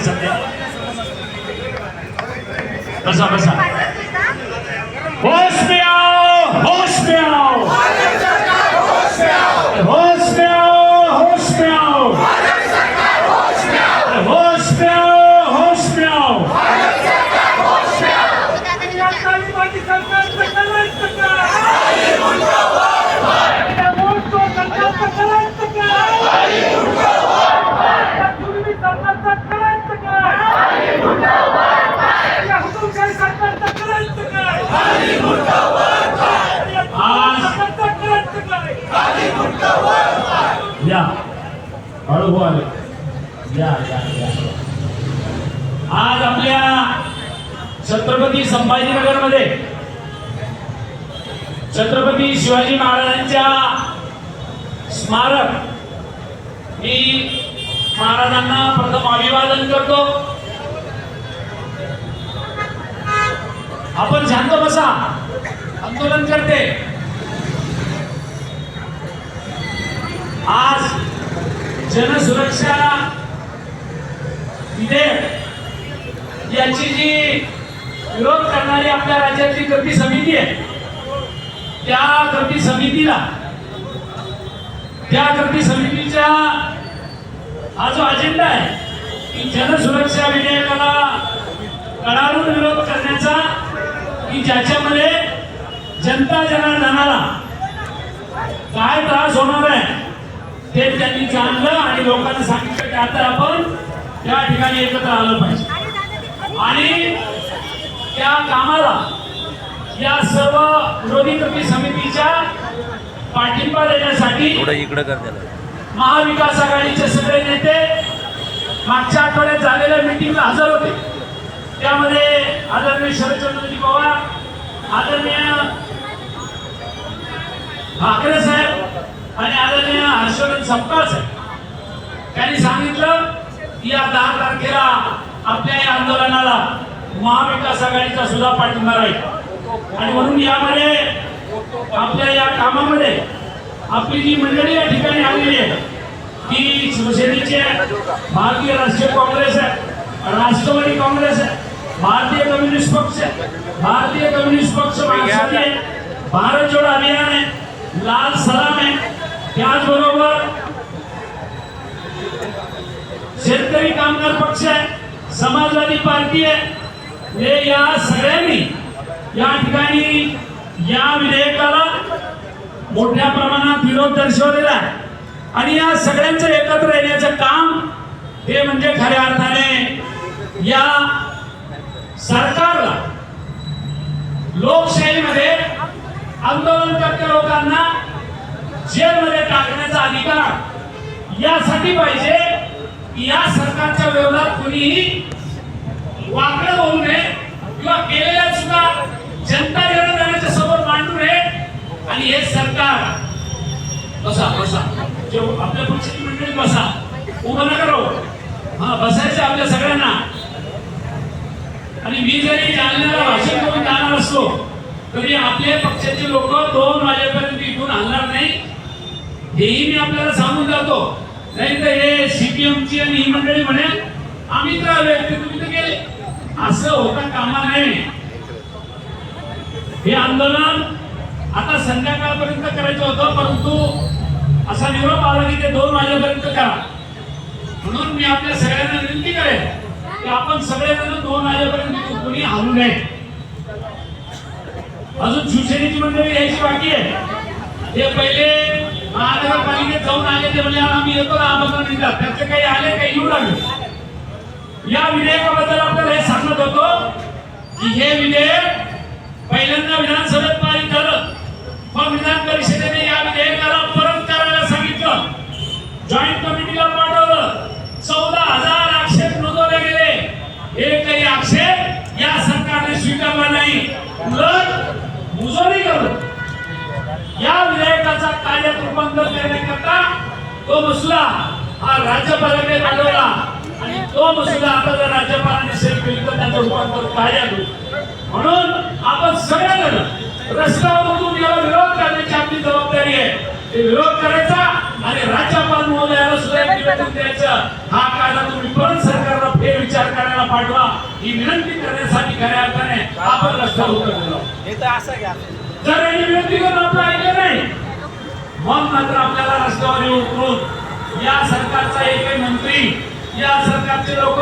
आहे सध्या. बसा बसा. होश में होश में प्रभू आले. या या या. आज आपल्या छत्रपती संभाजीनगरमध्ये छत्रपती शिवाजी महाराजांच्या स्मारक मी महाराजांना प्रथम अभिवादन करतो. आपण शांत बसा. आंदोलन करते. आज जनसुरक्षा विधेयक याची जी विरोध करणारी आपल्या राज्यातली कृती समिती आहे त्या कृती समितीला त्या कृती समितीच्या हा जो अजेंडा आहे की जनसुरक्षा विधेयकाला कडाडून विरोध करण्याचा की ज्याच्यामध्ये जनता जनार्दनाला काय त्रास होणार आहे ते त्यांनी जाणलं आणि लोकांना सांगितलं की आता आपण त्या ठिकाणी एकत्र आलं पाहिजे. आणि त्या कामाला या सर्व विरोधी कृती समितीच्या पाठिंबा देण्यासाठी इकडं महाविकास आघाडीचे सगळे नेते मागच्या आठवड्यात झालेल्या मीटिंगला हजर होते. त्यामध्ये आदरणीय शरदचंद्रजी पवार आदरणीय ठाकरे साहेब आणि आदरणीय हर्षवर्धन सपकाळ साहेब त्यांनी सांगितलं की या दहा तारखेला आपल्या या आंदोलनाला महाविकास आघाडीचा सुद्धा पाठिंबा राहील. आणि म्हणून यामध्ये आपल्या या कामामध्ये आपली जी मंडळी या ठिकाणी आलेली आहे ती शिवसेनेचे भारतीय राष्ट्रीय काँग्रेस आहे राष्ट्रवादी काँग्रेस आहे भारतीय कम्युनिस्ट पक्ष आहे भारतीय कम्युनिस्ट पक्ष आहे भारत जोडो अभियान आहे लाल सलाम आहे त्याचबरोबर शेतकरी कामगार पक्ष आहे समाजवादी पार्टी आहे. हे या सगळ्यांनी या ठिकाणी या विधेयकाला मोठ्या प्रमाणात विरोध दर्शवलेला आहे. आणि या सगळ्यांचं एकत्र येण्याचं काम हे म्हणजे खऱ्या अर्थाने या सरकारला लोकशाहीमध्ये आंदोलनकर्त्या लोकांना जेलमध्ये टाकण्याचा अधिकार यासाठी पाहिजे की या सरकारच्या विरोधात कोणीही वाकड होऊ नये किंवा केलेल्या सुद्धा जनता जनार्दनाच्या समोर मांडू नये. आणि हे सरकार बसा बसा. जे आपल्या पक्षाची मंडळी बसा. उभं नका राहू. हा बसायचं आपल्या सगळ्यांना. आणि मी जरी जालन्याला भाषण करून जाणार असलो तरी आपल्या पक्षाचे लोक दोन वाजेपर्यंत इथून हलणार नाही. हेही मी आपल्याला सांगून जातो. नाही तर हे सीपीएमची आणि ही मंडळी म्हणे आम्ही तर आलो ते तुम्ही तर गेले. असं होता कामा नये. हे आंदोलन आता संध्याकाळपर्यंत करायचं होतं परंतु असा निरोप आला की ते दोन वाजेपर्यंत करा. म्हणून मी आपल्या सगळ्यांना विनंती करेन की आपण सगळेजण दोन वाजेपर्यंत कोणी हारू नये. अजून शिवसेनेची मंडळी यायची बाकी आहे. ते पहिले महानगरपालिकेत जाऊन आले ते म्हणजे आम्ही येतो ना आमंत्रण दिलं त्याचे काही आले काही येऊ लागले. या विधेयकाबद्दल आपल्याला हे सांगत होतो की हे विधेयक पहिल्यांदा विधानसभेत पारित झालं. मग विधान परिषदेने या विधेयकाला परत करायला सांगितलं जॉईंट कमिटीला पाठवलं चौदा हजार आक्षेप नोंदवले गेले एकही आक्षेप या सरकारने स्वीकारला नाही उलट मुजोरी करून या विधेयकाचा कार्यात रूपांतर करण्याकरता तो मसुदा हा राज्यपालाकडे पाठवला आणि तो मसुदा आता जर राज्यपालांनी सेल केली तर त्याचं रूपांतर कार्यात. म्हणून आपण सगळेजण रस्त्यावर उतरून याला विरोध करण्याची आपली जबाबदारी आहे. ते विरोध करायचा आणि राज्यपाल महोदयाला सुद्धा निवेदन द्यायचं. हा कायदा तुम्ही परत सरकारला फेर विचार करायला पाठवा. ही विनंती करण्यासाठी खऱ्या अर्थाने आपण रस्त्यावर उतरलेलो आहोत. हे तर असं घ्या. जर विनंती करून आपलं ऐकलं नाही मग मात्र आपल्याला रस्त्यावर येऊ उतरून या सरकारचा एकही मंत्री या सरकारचे लोक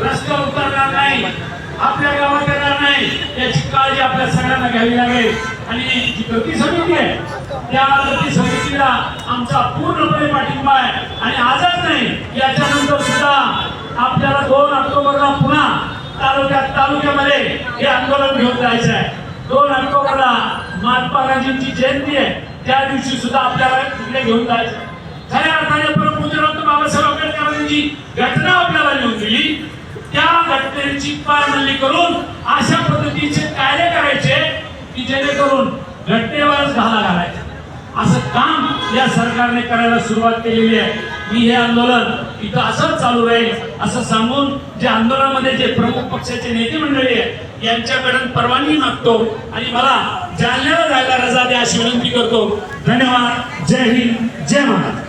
रस्त्यावर उतरणार नाही आपल्या गावात येणार नाही याची काळजी आपल्या सगळ्यांना घ्यावी लागेल. आणि जी कृती समिती आहे त्या कृती समितीला आमचा पूर्णपणे पाठिंबा आहे. आणि आजच नाही याच्यानंतर सुद्धा आपल्याला दोन ऑक्टोबरला पुन्हा तालुक्यात तालुक्यामध्ये हे आंदोलन घेऊन जायचं आहे. दोन ऑक्टोबरला महात्मा गांधींची जयंती आहे. त्या दिवशी सुद्धा आपल्याला तिकडे घेऊन जायचं? खऱ्या अर्थाने परमपूज्य बाबासाहेब आंबेडकरांची घटना आपल्याला लिहून दिली. त्या घटनेची पारमल्ली करून अशा पद्धतीचे कायदे करायचे की जेणेकरून घटनेवरच घाला घालायचा. असं काम या सरकारने करायला सुरुवात केलेली आहे. मी हे आंदोलन इथं असंच चालू राहील असं सांगून जे आंदोलनामध्ये जे प्रमुख पक्षाचे नेते मंडळी आहे यांच्याकडून परवानगी मागतो आणि मला जालन्याला जायला रजा द्या अशी विनंती करतो. धन्यवाद. जय हिंद. जय महाराज.